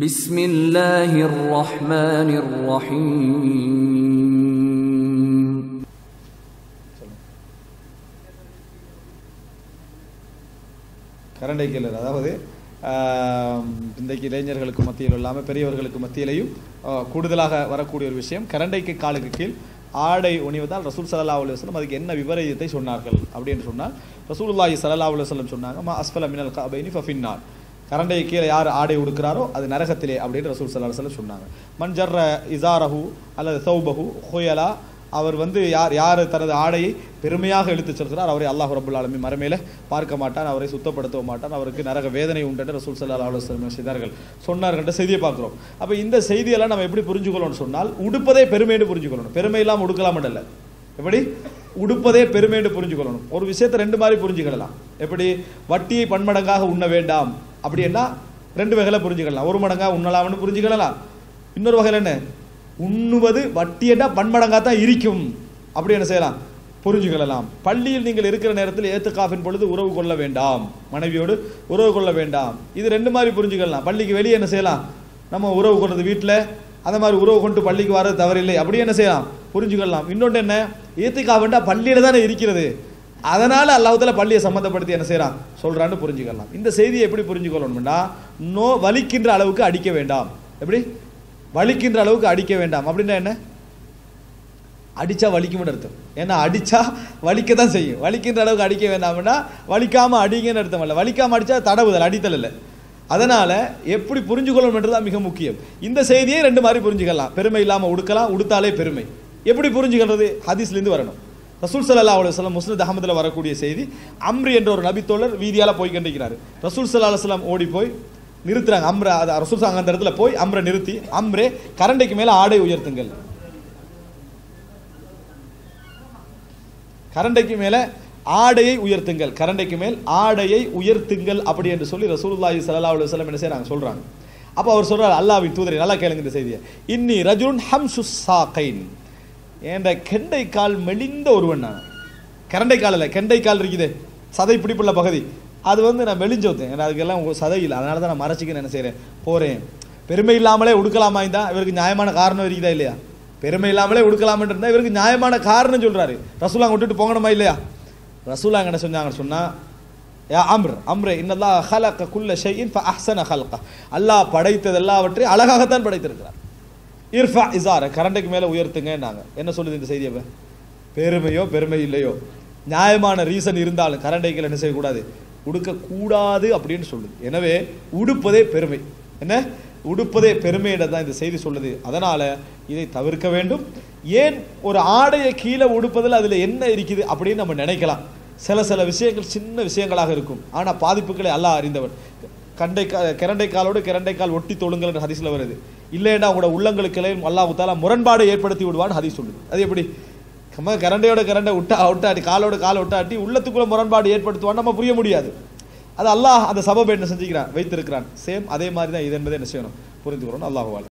بسم الله الرحمن الرحيم கரண்டை கிளர் அதாவது ஆம், இன்றைக்கு இளைஞர்களுக்கு மத்தியில் இல்லாமல் பெரியவர்களுக்கு மத்தியிலையும் ஆ, கூடுதலாக வரக்கூடிய ஒரு விஷயம் கரண்டைக்கு காலுக்கு கீழ் ஆடை உணிவதால் ரசூல் சல்லா அலி வஸ்லம் அதுக்கு என்ன விபரீதத்தை சொன்னார்கள் அப்படின்னு சொன்னால் ரசூலுல்லாஹி சல்லா அலி வஸ்லம் சொன்னாங்க மா அஸ்ஃபல மினல் கபைனி ஃபஃபின்னார் கரண்டை கீழே யார் ஆடை உடுக்கிறாரோ அது நரகத்திலே அப்படின்னு ரசூல் சல்லா சொன்னாங்க. மஞ்சர்ர இசாரஹு அல்லது சௌபஹு ஹுயலா அவர் வந்து யார் யார் தனது ஆடையை பெருமையாக எடுத்து செல்கிறார் அவரை அல்லாஹ் ரபுல் ஆலமி மறுமையில் பார்க்க மாட்டான் அவரை சுத்தப்படுத்த மாட்டான் அவருக்கு நரக வேதனை உண்டு என்று ரசூல் சல்லா அலுவலம் செய்தார்கள். சொன்னார்கள் செய்தியை பார்க்குறோம். அப்போ இந்த செய்தியெல்லாம் நம்ம எப்படி புரிஞ்சுக்கொள்ளணும்னு சொன்னால் உடுப்பதே பெருமைன்னு புரிஞ்சுக்கொள்ளணும் பெருமை இல்லாமல் உடுக்கலாம் எப்படி? உடுப்பதே பெருமைன்னு புரிஞ்சுக்கொள்ளணும் ஒரு விஷயத்தை ரெண்டு மாதிரி புரிஞ்சுக்கலாம் எப்படி? வட்டியை பன்மடங்காக உண்ண வேண்டாம். அப்படின்னா ரெண்டு வகையில் புரிஞ்சுக்கலாம். ஒரு மடங்கா உண்ணலாம்னு புரிஞ்சுக்கலாம். இன்னொரு வகையில் என்ன? உண்ணுவது வட்டியண்டா பன்மடங்கா தான் இருக்கும். அப்படி என்ன செய்யலாம்? புரிஞ்சுக்கொள்ளலாம் பள்ளியில் நீங்கள் இருக்கிற நேரத்தில் ஏத்துக்காஃபின் பொழுது உறவு கொள்ள வேண்டாம். மனைவியோடு உறவு கொள்ள வேண்டாம். இது ரெண்டு மாதிரி புரிஞ்சுக்கலாம். பள்ளிக்கு வெளியே என்ன செய்யலாம்? நம்ம உறவு கொண்டது வீட்டில் அந்த மாதிரி உறவு கொண்டு பள்ளிக்கு வர தவறில்லை. அப்படியே என்ன செய்யலாம்? புரிஞ்சுக்கொள்ளலாம் இன்னொன்று என்ன? ஏத்துக்காஃபண்டா பள்ளியில் தானே இருக்கிறது. அதனால் அல்லாஹ்தால பள்ளியை சம்மந்தப்படுத்தி என்ன செய்கிறான் சொல்கிறான்னு புரிஞ்சுக்கலாம். இந்த செய்தியை எப்படி புரிஞ்சுக்கொள்ளணும்னா நோ வலிக்கின்ற அளவுக்கு அடிக்க வேண்டாம். எப்படி? வலிக்கின்ற அளவுக்கு அடிக்க வேண்டாம். அப்படின்னா என்ன? அடித்தா வலிக்கும்னு அர்த்தம். ஏன்னா அடித்தா வலிக்க தான் செய்யும். வலிக்கின்ற அளவுக்கு அடிக்க வேண்டாம்னா வலிக்காமல் அடிங்கன்னு அர்த்தம் இல்லை. வலிக்காமல் அடித்தா தடவுதல் அடித்தல் இல்லை. அதனால் எப்படி புரிஞ்சுக்கொள்ளணும் தான் மிக முக்கியம். இந்த செய்தியை ரெண்டு மாதிரி புரிஞ்சுக்கலாம். பெருமை இல்லாமல் உடுக்கலாம் உடுத்தாலே பெருமை. எப்படி புரிஞ்சுக்கிறது ஹதீஸ்லேருந்து வரணும். ரசூல் சல்லா அலுவலம் முஸ்லித் அகமதில் வரக்கூடிய செய்தி அம்ரி என்ற ஒரு நபித்தோழர் வீதியால போய் கண்டிக்கிறார். ரசூல் சல்லா அலுவலம் ஓடி போய் நிறுத்துறாங்க. அம்ரை அது ரசூல் சாங்க அந்த இடத்துல போய் அம்ரை நிறுத்தி அம்ரே கரண்டைக்கு மேலே ஆடை உயர்த்துங்கள். கரண்டைக்கு மேலே ஆடையை உயர்த்துங்கள். கரண்டைக்கு மேல் ஆடையை உயர்த்துங்கள் அப்படி என்று சொல்லி ரசூல்லாஹி சல்லா அலுவலம் என்ன செய்கிறாங்க சொல்கிறாங்க அப்போ அவர் சொல்றார் அல்லாவின் தூதரை நல்லா கேளுங்க இந்த செய்தியை. இன்னி ரஜுன் ஹம்சு சாகைன். என்ற கெண்டை கால் மெலிந்த ஒருவன் நான். கரண்டை கால் இல்லை கெண்டை கால் இருக்குது. சதை பிடிப்புள்ள பகுதி. அது வந்து நான் மெலிஞ்சு வைத்தேன் ஏன்னா அதுக்கெல்லாம் உங்க சதை இல்லை. அதனால தான் நான் மறைச்சிக்க என்ன செய்கிறேன் போகிறேன் பெருமை இல்லாமலே உடுக்கலாமா இருந்தால் இவருக்கு நியாயமான காரணம் இருக்குதா இல்லையா? பெருமை இல்லாமலே உடுக்கலாம்னு இருந்தால் இவருக்கு நியாயமான காரணம் சொல்கிறாரு ரசூலாங்க விட்டுட்டு போகணுமா இல்லையா? ரசூலாங்க என்ன சொன்னாங்கன்னு சொன்னால் யா அம்ர் அம்ரே இன்னல்லா ஹலக்க குல்ல ஷெயின் ஃபஅஹ்ஸன ஹல்க. அல்லாஹ் படைத்தது எல்லாவற்றையும் அழகாகத்தான் படைத்திருக்கிறார். இர்ஃபா இசார கரண்டைக்கு மேலே உயர்த்துங்கன்னாங்க. என்ன சொல்லுது இந்த செய்தியை அப்போ? பெருமையோ பெருமை இல்லையோ? நியாயமான ரீசன் இருந்தாலும் கரண்டைக்கில் என்ன செய்யக்கூடாது? உடுக்கக்கூடாது அப்படின்னு சொல்லுது. எனவே உடுப்பதே பெருமை. என்ன? உடுப்பதே பெருமையிட தான் இந்த செய்தி சொல்லுது. அதனால் இதை தவிர்க்க வேண்டும். ஏன் ஒரு ஆடையை கீழே உடுப்பதில் அதில் என்ன இருக்குது அப்படின்னு நம்ம நினைக்கலாம். சில சில விஷயங்கள் சின்ன விஷயங்களாக இருக்கும். ஆனால் பாதிப்புகளை அல்லாஹ் அறிந்தவன். கண்டை கா- கிரண்டை காலோடு கிரண்டை கால் ஒட்டி தொழுங்கள் ஹதீஸ்ல வருது. இல்லைன்னா உங்களோட உள்ளங்களுக்கிலே அல்லாஹ் முரண்பாடு ஏற்படுத்தி விடுவான்னு ஹதி சொல்லுது. அது எப்படி? நம்ம கரண்டையோட கரண்டை விட்டா விட்டாட்டி காலோட காலை விட்டாட்டி உள்ளத்துக்குள்ள முரண்பாடு ஏற்படுத்துவான்னு நம்ம புரிய முடியாது. அது அல்லாஹ் அந்த சபபை என்ன செஞ்சுக்கிறான்? வைத்திருக்கிறான். சேம் அதே மாதிரி தான் இது என்பதை என்ன செய்யணும்? புரிந்துக்கிறோம் அல்லாஹ்